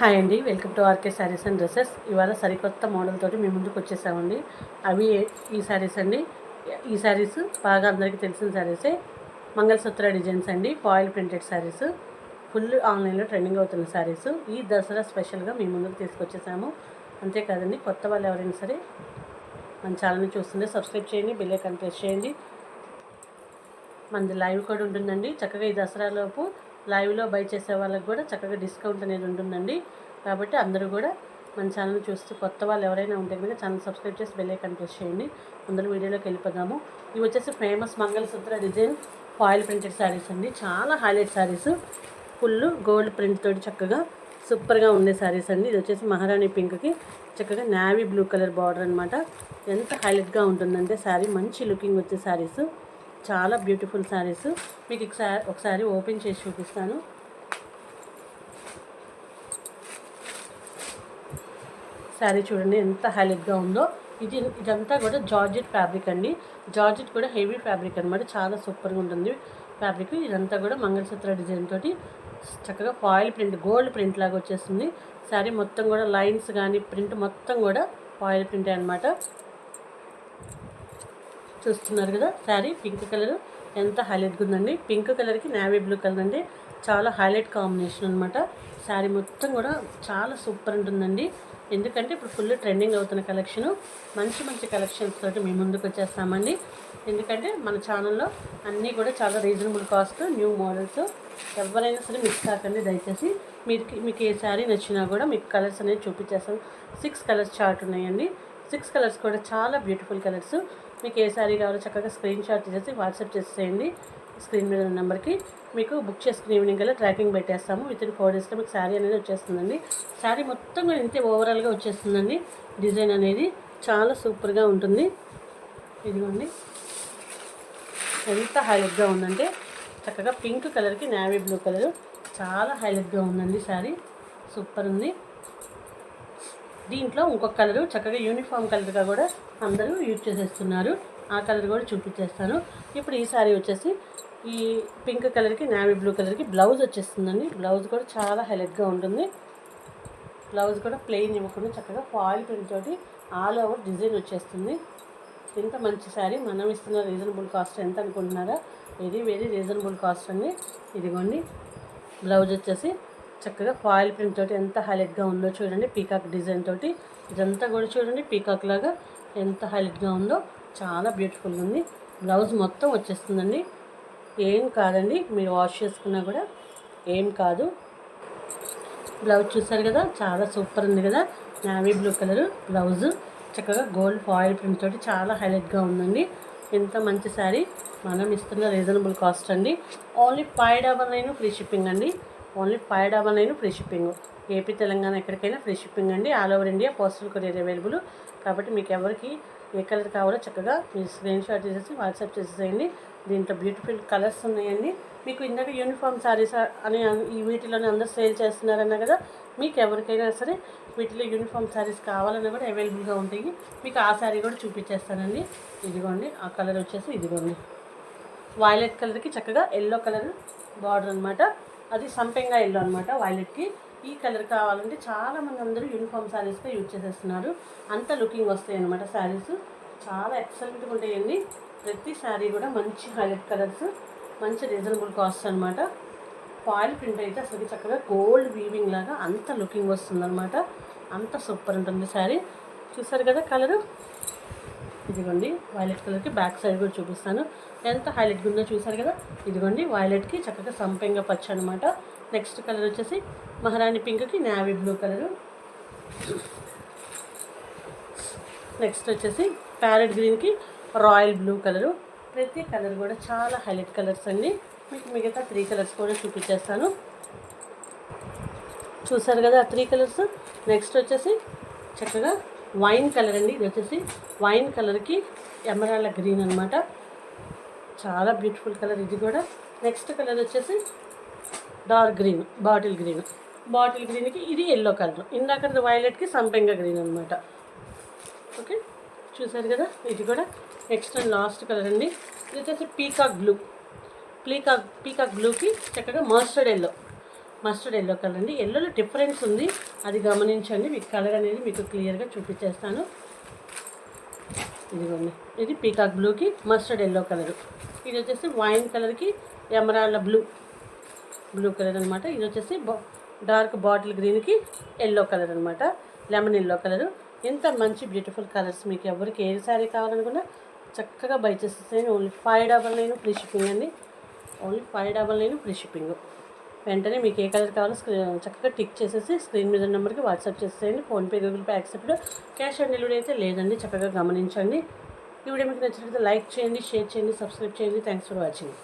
Hi అండి. Welcome to RK saris and dresses. ఇవాళ సరికొత్త మోడల్ తోటి మీ ముందుకు వచ్చేసామండి. అవి ఈ శారీస్ అండి. ఈ శారీస్ బాగా అందరికీ తెలిసిన శారీసే. మంగళసూత్ర డిజైన్స్ అండి. Foil printed saris. ఫుల్ ఆన్లైన్లో ట్రెండింగ్ అవుతున్న శారీస్. ఈ దసరా స్పెషల్గా మీ ముందుకు తీసుకొచ్చేసాము. అంతేకాదండి కొత్త వాళ్ళు ఎవరైనా సరే మన ఛానల్ని చూస్తుంటే సబ్స్క్రైబ్ చేయండి బిల్లే ఐకాన్ ప్రెస్ చేయండి. మనది లైవ్ కూడా ఉంటుందండి. చక్కగా ఈ దసరాలోపు లైవ్లో బై చేసే వాళ్ళకి కూడా చక్కగా డిస్కౌంట్ అనేది ఉంటుందండి. కాబట్టి అందరూ కూడా మన ఛానల్ చూస్తూ కొత్త వాళ్ళు ఎవరైనా ఉంటే కనుక ఛానల్ సబ్స్క్రైబ్ చేసి బెల్ ఐకాన్ ప్రెస్ చేయండి. అందరూ వీడియోలోకి వెళ్ళిపోదాము. ఇవి వచ్చేసి famous mangalsutra design foil printed saris అండి. చాలా highlight saris. Full gold print తోటి చక్కగా సూపర్గా ఉండే శారీస్ అండి. ఇది వచ్చేసి మహారాణి పింక్కి చక్కగా నావీ బ్లూ కలర్ బార్డర్ అనమాట ఎంత హైలైట్గా ఉంటుందంటే శారీ. మంచి లుకింగ్ వచ్చే శారీస్. చాలా బ్యూటిఫుల్ శారీస్ మీకు ఒకసారి ఒకసారి ఓపెన్ చేసి చూపిస్తాను. శారీ చూడండి ఎంత హైలైట్గా ఉందో. ఇది ఇదంతా కూడా జార్జెట్ ఫ్యాబ్రిక్ అండి. జార్జెట్ కూడా హెవీ ఫ్యాబ్రిక్ అనమాట చాలా సూపర్గా ఉంటుంది ఫ్యాబ్రిక్ ఇదంతా కూడా మంగళసూత్ర డిజైన్ తోటి చక్కగా ఫాయిల్ ప్రింట్ గోల్డ్ ప్రింట్ లాగా వచ్చేస్తుంది. శారీ మొత్తం కూడా లైన్స్ కానీ ప్రింట్ మొత్తం కూడా ఫాయిల్ ప్రింటే అనమాట చూస్తున్నారు కదా? Sari pink colour. ఎంత హైలైట్గా ఉందండి. పింక్ కలర్కి నావీ బ్లూ కలర్ అండి. చాలా హైలైట్ కాంబినేషన్ అనమాట శారీ మొత్తం కూడా చాలా సూపర్ ఉంటుందండి. ఎందుకంటే ఇప్పుడు ఫుల్ ట్రెండింగ్ అవుతున్న కలెక్షన్. మంచి మంచి కలెక్షన్స్ తోటి మేము ముందుకు వచ్చేస్తామండి. ఎందుకంటే మన ఛానల్లో అన్నీ కూడా చాలా రీజనబుల్ కాస్ట్ న్యూ మోడల్స్. ఎవరైనా సరే మిస్ కాకండి దయచేసి. మీకు మీకు ఏ శారీ నచ్చినా కూడా మీకు కలర్స్ అనేది చూపించేస్తాను సిక్స్ కలర్స్ చార్ట్ ఉన్నాయండి. సిక్స్ కలర్స్ కూడా చాలా బ్యూటిఫుల్ కలర్స్. మీకు ఏ శారీ కావాలో చక్కగా స్క్రీన్ షాట్ చేసి వాట్సాప్ చేసేయండి. స్క్రీన్ మీద ఉన్న నెంబర్కి మీకు బుక్ చేసుకుని ఈవినింగ్ కల్లా ట్రాకింగ్ పెట్టేస్తాము. విత్ ఇన్ ఫోర్ డేస్లో మీకు శారీ అనేది వచ్చేస్తుందండి. శారీ మొత్తం కూడా ఇంతే ఓవరాల్గా వచ్చేస్తుందండి. డిజైన్ అనేది చాలా సూపర్గా ఉంటుంది. ఇదిగోండి. ఎంత హైలైట్గా ఉందంటే చక్కగా పింక్ కలర్కి నావీ బ్లూ కలర్. చాలా హైలైట్గా ఉందండి శారీ. సూపర్ ఉంది. దీంట్లో ఇంకొక కలరు చక్కగా యూనిఫామ్ కలర్గా కూడా అందరూ యూజ్ చేసేస్తున్నారు. ఆ కలర్ కూడా చూపించేస్తాను. ఇప్పుడు ఈ శారీ వచ్చేసి ఈ పింక్ కలర్కి నావీ బ్లూ కలర్కి బ్లౌజ్ వచ్చేస్తుందండి. బ్లౌజ్ కూడా చాలా హైలైట్గా ఉంటుంది. బ్లౌజ్ కూడా ప్లెయిన్ ఇవ్వకుండా చక్కగా ఫాయిల్ ప్రింట్ తోటి ఆల్ ఓవర్ డిజైన్ వచ్చేస్తుంది. ఇంత మంచి శారీ మనం ఇస్తున్న రీజనబుల్ కాస్ట్ ఎంత అనుకుంటున్నారా? ఇది వెరీ రీజనబుల్ కాస్ట్ అండి. ఇదిగోండి. బ్లౌజ్ వచ్చేసి చక్కగా ఫాయిల్ ప్రింట్ తోటి ఎంత హైలైట్గా ఉందో చూడండి పీకాక్ డిజైన్ తోటి. ఇదంతా కూడా చూడండి పీకాక్ లాగా ఎంత హైలైట్గా ఉందో. చాలా బ్యూటిఫుల్గా ఉంది. బ్లౌజ్ మొత్తం వచ్చేస్తుందండి. ఏం కాదండి మీరు వాష్ చేసుకున్నా కూడా ఏం కాదు. బ్లౌజ్ చూసారు కదా చాలా సూపర్ ఉంది కదా. నావీ బ్లూ కలర్ బ్లౌజ్ చక్కగా గోల్డ్ ఫాయిల్ ప్రింట్ తోటి చాలా హైలైట్గా ఉందండి. ఎంత మంచి శారీ మనం ఇస్తున్న రీజనబుల్ కాస్ట్ అండి. Only five double nine free shipping అండి. Only five double nine free shipping. AP Telangana ఎక్కడికైనా ఫ్రీ షిప్పింగ్ అండి. All over India postal courier available. కాబట్టి మీకు ఎవరికి ఏ కలర్ కావాలో చక్కగా మీరు స్క్రీన్ షాట్ చేసేసి వాట్సాప్ చేసేసేయండి. దీంట్లో బ్యూటిఫుల్ కలర్స్ ఉన్నాయండి. మీకు ఇందాక యూనిఫామ్ శారీస్ అని ఈ వీటిలోనే అందరూ సేల్ చేస్తున్నారన్న కదా మీకు ఎవరికైనా సరే వీటిలో యూనిఫామ్ శారీస్ కావాలన్నా కూడా అవైలబుల్గా ఉంటాయి. మీకు ఆ శారీ కూడా చూపించేస్తానండి. ఇదిగోండి ఆ కలర్ వచ్చేసి ఇదిగోండి. వైలెట్ కలర్కి చక్కగా ఎల్లో కలర్ బార్డర్ అనమాట అది సంపెంగా ఎల్లో అనమాట వైలెట్కి ఈ కలర్ కావాలంటే చాలామంది అందరూ యూనిఫామ్ శారీస్గా యూజ్ చేసేస్తున్నారు. అంత లుకింగ్ వస్తాయి అనమాట శారీస్ చాలా ఎక్సలెంట్గా ఉంటాయండి. ప్రతి శారీ కూడా మంచి హైలైట్ కలర్స్ మంచి రీజనబుల్ కాస్ట్ అనమాట ఫాయిల్ ప్రింట్ అయితే అసలు చక్కగా గోల్డ్ వీవింగ్ లాగా అంత లుకింగ్ వస్తుందన్నమాట. అంత సూపర్ ఉంటుంది శారీ చూసారు కదా కలరు ఇదిగోండి వైలెట్ కలర్కి బ్యాక్ సైడ్ కూడా చూపిస్తాను. ఎంత హైలైట్గా ఉందో చూసారు కదా? ఇదిగోండి వైలెట్కి చక్కగా సంపెంగ పచ్చ అనమాట నెక్స్ట్ కలర్ వచ్చేసి మహారాణి పింక్కి నావీ బ్లూ కలరు నెక్స్ట్ వచ్చేసి ప్యారెట్ గ్రీన్కి రాయల్ బ్లూ కలరు ప్రతి కలర్ కూడా చాలా హైలైట్ కలర్స్ అండి. మీకు మిగతా త్రీ కలర్స్ కూడా చూపించేస్తాను. చూసారు కదా ఆ త్రీ కలర్స్ నెక్స్ట్ వచ్చేసి చక్కగా వైన్ కలర్ అండి. ఇది వచ్చేసి వైన్ కలర్కి ఎమరాళ్ళ గ్రీన్ అనమాట చాలా బ్యూటిఫుల్ కలర్ ఇది కూడా. నెక్స్ట్ కలర్ వచ్చేసి dark green bottle green. Bottle గ్రీన్కి ఇది ఎల్లో కలర్. ఇందాక వైలెట్కి సంపెంగ గ్రీన్ అనమాట ఓకే? చూసారు కదా? ఇది కూడా నెక్స్ట్ అండ్ లాస్ట్ కలర్ అండి. ఇది వచ్చేసి పీకాక్ బ్లూ. పీకాక్ పీకాక్ బ్లూకి చక్కగా mustard yellow mustard yellow colour అండి. ఎల్లోలో డిఫరెన్స్ ఉంది. అది గమనించండి. మీకు కలర్ అనేది మీకు క్లియర్గా చూపించేస్తాను. ఇదిగోండి. ఇది పీకాక్ బ్లూకి మస్టర్డ్ ఎల్లో కలర్ ఇది వచ్చేసి వైన్ కలర్కి ఎమరాళ్ళ బ్లూ బ్లూ కలర్ అనమాట ఇది వచ్చేసి డార్క్ బాటిల్ గ్రీన్కి ఎల్లో కలర్ అనమాట లెమన్ ఎల్లో కలర్ ఎంత మంచి బ్యూటిఫుల్ కలర్స్ మీకు ఎవరికి ఏ శారీ కావాలనుకున్నా చక్కగా బై చేసేసాను only five double nine free shipping అండి. Only five double nine free shipping వెంటనే మీకు ఏ కలర్ కావాలో స్క్రీన్ చక్కగా టిక్ చేసేసి స్క్రీన్ మీద నెంబర్కి వాట్సాప్ చేసేయండి. PhonePe Google Pay accept cash on delivery అయితే లేదండి చక్కగా గమనించండి. ఈ వీడియో మీకు నచ్చినట్లయితే లైక్ చేయండి షేర్ చేయండి సబ్స్క్రైబ్ చేయండి. Thanks for watching.